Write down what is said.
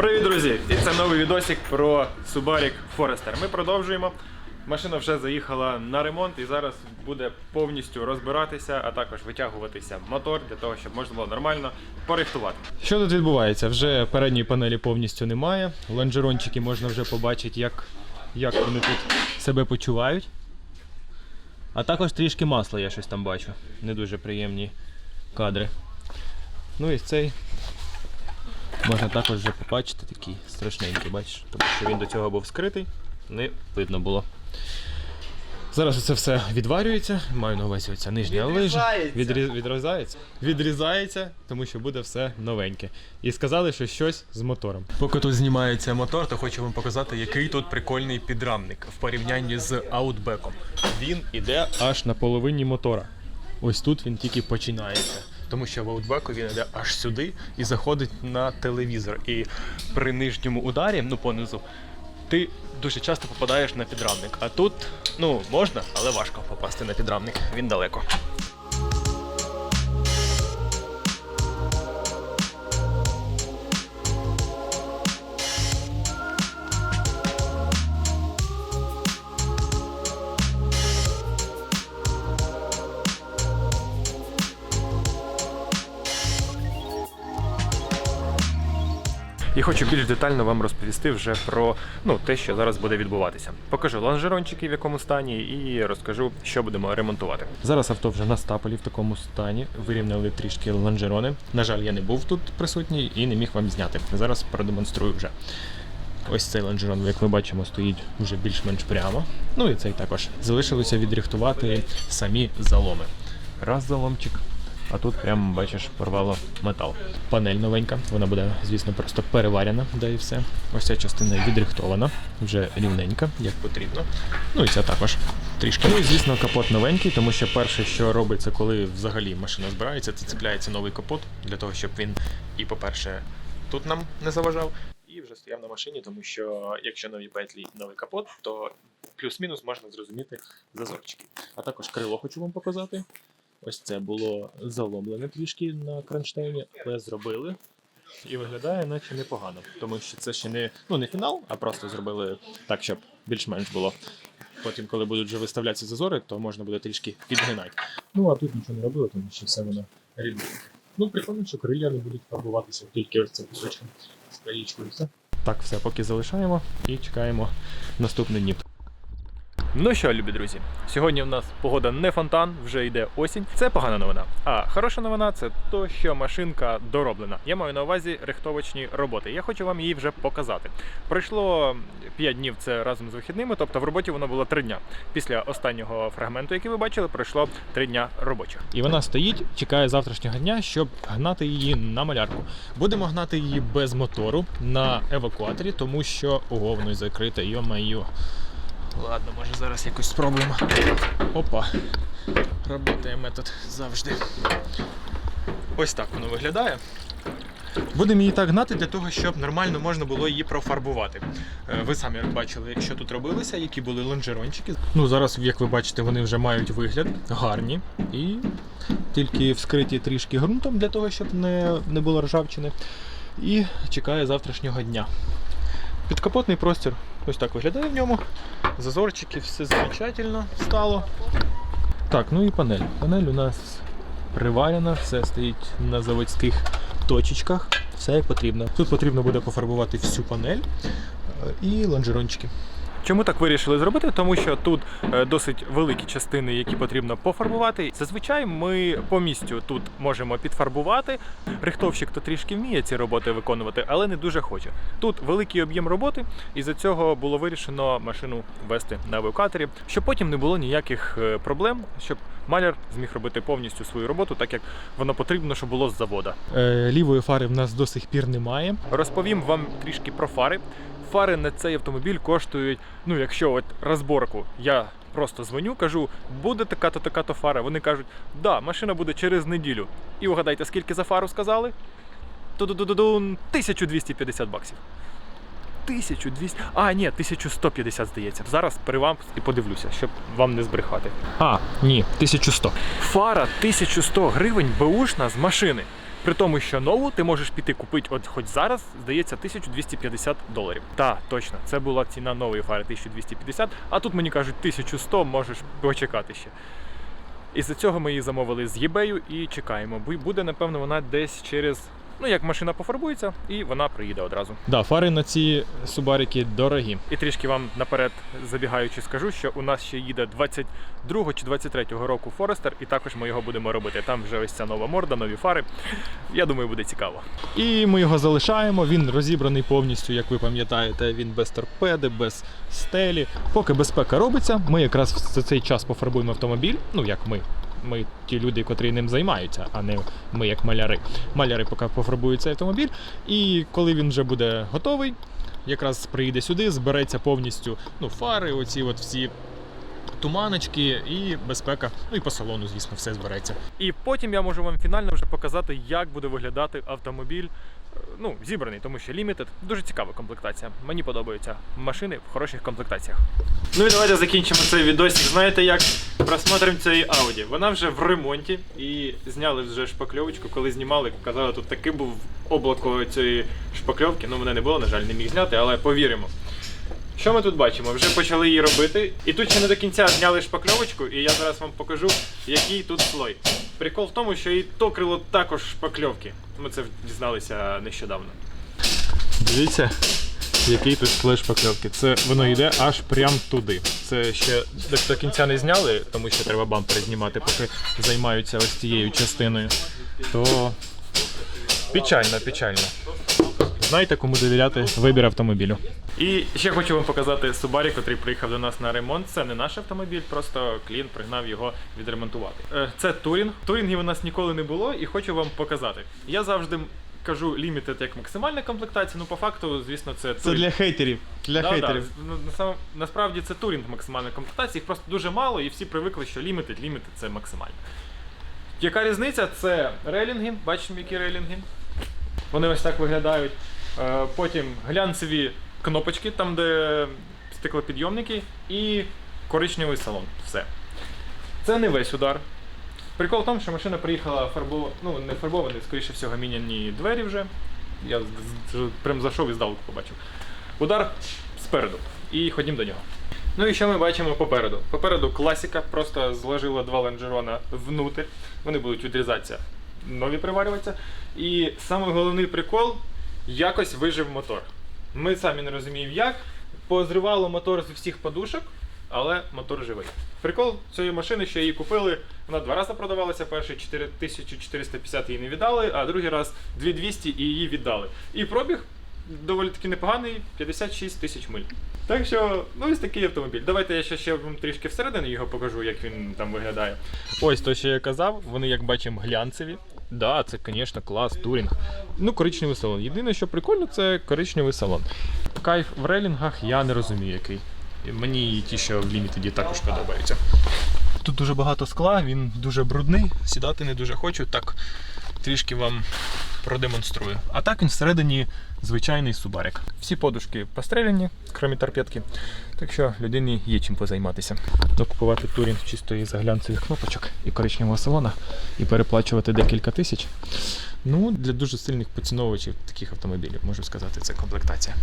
Привіт, друзі! І це новий відосик про Subaru Forester. Ми продовжуємо. Машина вже заїхала на ремонт і зараз буде повністю розбиратися, а також витягуватися мотор для того, щоб можна було нормально порихтувати. Що тут відбувається? Вже передньої панелі повністю немає. Лонжерончики можна вже побачити, як, як вони тут себе почувають. А також трішки масла я щось там бачу. Не дуже приємні кадри. Ну і цей Можна також вже побачити такий страшненький, бачиш, тому що він до цього був скритий, не видно було. Зараз це все відварюється, маю на увазі оця нижня лижа. Відріз... Відрізається. Відрізається, тому що буде все новеньке. І сказали, що щось з мотором. Поки тут знімається мотор, то хочу вам показати, який тут прикольний підрамник в порівнянні з аутбеком. Він іде аж на половині мотора. Ось тут він тільки починається. Тому що в аутбеку він йде аж сюди і заходить на телевізор. І при нижньому ударі, ну понизу, ти дуже часто попадаєш на підрамник. А тут, ну, можна, але важко попасти на підрамник. Він далеко. І хочу більш детально вам розповісти вже про ну, те, що зараз буде відбуватися. Покажу лонжерончики в якому стані і розкажу, що будемо ремонтувати. Зараз авто вже на стапелі в такому стані. Вирівняли трішки лонжерони. На жаль, я не був тут присутній і не міг вам зняти. Зараз продемонструю вже. Ось цей лонжерон, як ми бачимо, стоїть вже більш-менш прямо. Ну і цей також. Залишилося відрихтувати самі заломи. Раз заломчик, а тут прямо бачиш, порвало метал. Панель новенька, вона буде, звісно, просто переварена, да і все. Ось ця частина відрихтована, вже рівненька, як потрібно. Ну і ця також трішки. Ну і звісно, капот новенький, тому що перше, що робиться, коли взагалі машина збирається, це цепляється новий капот для того, щоб він і, по-перше, тут нам не заважав. І вже стояв на машині, тому що якщо нові петлі і новий капот, то плюс-мінус можна зрозуміти зазорчики. А також крило хочу вам показати. Ось це було заломлене трішки на кронштейні, але зробили. І виглядає наче непогано, тому що це ще не, ну, не фінал, а просто зробили так, щоб більш-менш було. Потім, коли будуть вже виставлятися зазори, то можна буде трішки підгинати. Ну а тут нічого не робили, тому що все воно рівне. Ну, прикольно, що крилля не будуть фарбуватися тільки ось цим кусочком з краєчкою. Все. Так, все, поки залишаємо і чекаємо наступний днів. Ну що, любі друзі, сьогодні в нас погода не фонтан, вже йде осінь. Це погана новина. А хороша новина це то, що машинка дороблена. Я маю на увазі рихтовочні роботи. Я хочу вам її вже показати. Пройшло 5 днів це разом з вихідними, тобто в роботі воно було 3 дня. Після останнього фрагменту, який ви бачили, пройшло 3 дня робочих. І вона стоїть, чекає завтрашнього дня, щоб гнати її на малярку. Будемо гнати її без мотору на евакуаторі, тому що ого, воно закрите, йо-майо. Ладно, може зараз якось спробуємо. Опа. Работає метод завжди. Ось так воно виглядає. Будемо її так гнати для того, щоб нормально можна було її профарбувати. Е, Ви самі бачили, що тут робилося, які були лонжерончики. Ну зараз, як ви бачите, вони вже мають вигляд гарні і тільки вскриті трішки ґрунтом для того, щоб не, не було ржавчини. І чекає завтрашнього дня. Підкапотний простір ось так виглядає в ньому. Зазорчики, все замечательно стало. Так, ну і панель. Панель у нас приварена, все стоїть на заводських точечках, все як потрібно. Тут потрібно буде пофарбувати всю панель е, і лонжерончики. Чому так вирішили зробити? Тому що тут е, досить великі частини, які потрібно пофарбувати. Зазвичай ми по місцю тут можемо підфарбувати. Рихтовщик то трішки вміє ці роботи виконувати, але не дуже хоче. Тут великий об'єм роботи, і за цього було вирішено машину вести на евакуаторі, щоб потім не було ніяких е, проблем, щоб маляр зміг робити повністю свою роботу, так як воно потрібно, щоб було з завода. Е, лівої фари в нас до сих пір немає. Розповім вам трішки про фари. Фари на цей автомобіль коштують, ну якщо от розборку я просто дзвоню, кажу, буде така-то така-то фара. Вони кажуть, да, машина буде через неділю. І угадайте, скільки за фару сказали? Ту-ду-ду-ду-дун, 1250 баксів. 1200. А, ні, 1150, здається. Зараз при вам і подивлюся, щоб вам не збрехати. А, ні, 1100. Фара 1100 гривень беушна з машини. При тому, що нову ти можеш піти купити от хоч зараз, здається, 1250 доларів. Та, точно, це була ціна нової фари 1250, а тут мені кажуть 1100, можеш почекати ще. Із-за цього ми її замовили з eBay і чекаємо. Буде, напевно, вона десь через. Ну, як машина пофарбується, і вона приїде одразу. Да, фари на ці субарики дорогі. І трішки вам наперед забігаючи, скажу, що у нас ще їде 22 чи 23 року Форестер, і також ми його будемо робити. Там вже ось ця нова морда, нові фари. Я думаю, буде цікаво. І ми його залишаємо. Він розібраний повністю, як ви пам'ятаєте. Він без торпеди, без стелі. Поки безпека робиться, ми якраз за цей час пофарбуємо автомобіль. Ну як ми. Ми ті люди, котрі ним займаються, а не ми як маляри. Маляри поки пофарбують цей автомобіль. І коли він вже буде готовий, якраз приїде сюди, збереться повністю ну, фари, оці от всі туманочки і безпека. Ну і по салону, звісно, все збереться. І потім я можу вам фінально вже показати, як буде виглядати автомобіль. Ну, зібраний, тому що Limited дуже цікава комплектація. Мені подобаються машини в хороших комплектаціях. Ну і давайте закінчимо цей відосик. Знаєте як? Просмотримо цей Audi. Вона вже в ремонті і зняли вже шпакльовочку. Коли знімали, казали, тут таки був облако цієї шпакльовки. Ну, мене не було, на жаль, не міг зняти, але повіримо. Що ми тут бачимо? Вже почали її робити. І тут ще не до кінця зняли шпакльовочку, і я зараз вам покажу, який тут слой. Прикол в тому, що і то крило також шпакльовки. Ми це дізналися нещодавно. Дивіться, який тут слой шпакльовки. Це воно йде аж прям туди. Це ще до, кінця не зняли, тому що треба бампери знімати, поки займаються ось цією частиною. То печально, печально. Знаєте, кому довіряти вибір автомобілю. І ще хочу вам показати Subaru, який приїхав до нас на ремонт. Це не наш автомобіль, просто клієнт пригнав його відремонтувати. Е, Це Турінг. Турінгів у нас ніколи не було, і хочу вам показати. Я завжди кажу Limited як максимальна комплектація, ну по факту, звісно, це Це Турінг. для хейтерів. Для Да, хейтерів. Да. Ну, на насправді це турінг максимальної комплектації, їх просто дуже мало, і всі привикли, що Limited, Limited це максимально. Яка різниця? Це рейлінги, бачимо, які рейлінги. Вони ось так виглядають. Е, Потім глянцеві кнопочки, там, де стеклопідйомники, і коричневий салон. Все. Це не весь удар. Прикол в тому, що машина приїхала фарбо... ну, не фарбовані, скоріше всього, міняні двері вже. Я прям зайшов і здалеку побачив. Удар спереду. І ходім до нього. Ну і що ми бачимо попереду? Попереду класика, просто зложила два лонжерона внутрь. Вони будуть відрізатися, нові приварюватися. І самий головний прикол якось вижив мотор. Ми самі не розуміємо як. Позривало мотор з всіх подушок, але мотор живий. Прикол цієї машини, що її купили, вона два рази продавалася. Перший 4450 її не віддали, а другий раз 2200 і її віддали. І пробіг доволі таки непоганий 56 тисяч миль. Так що, ну ось такий автомобіль. Давайте я ще, ще вам трішки всередині його покажу, як він там виглядає. Ось то, що я казав, вони, як бачимо, глянцеві. Да, це, звісно, клас, турінг. Ну, коричневий салон. Єдине, що прикольно, це коричневий салон. Кайф в релінгах я не розумію, який. Мені ті, що в лімітеді також подобаються. Тут дуже багато скла, він дуже брудний, сідати не дуже хочу, так трішки вам продемонструю. А так він всередині звичайний субарик. Всі подушки постріляні, крім торпедки. Так що людині є чим позайматися. Ну, купувати турінг чисто із глянцевих кнопочок і коричневого салона і переплачувати декілька тисяч. Ну, для дуже сильних поціновувачів таких автомобілів, можу сказати, це комплектація.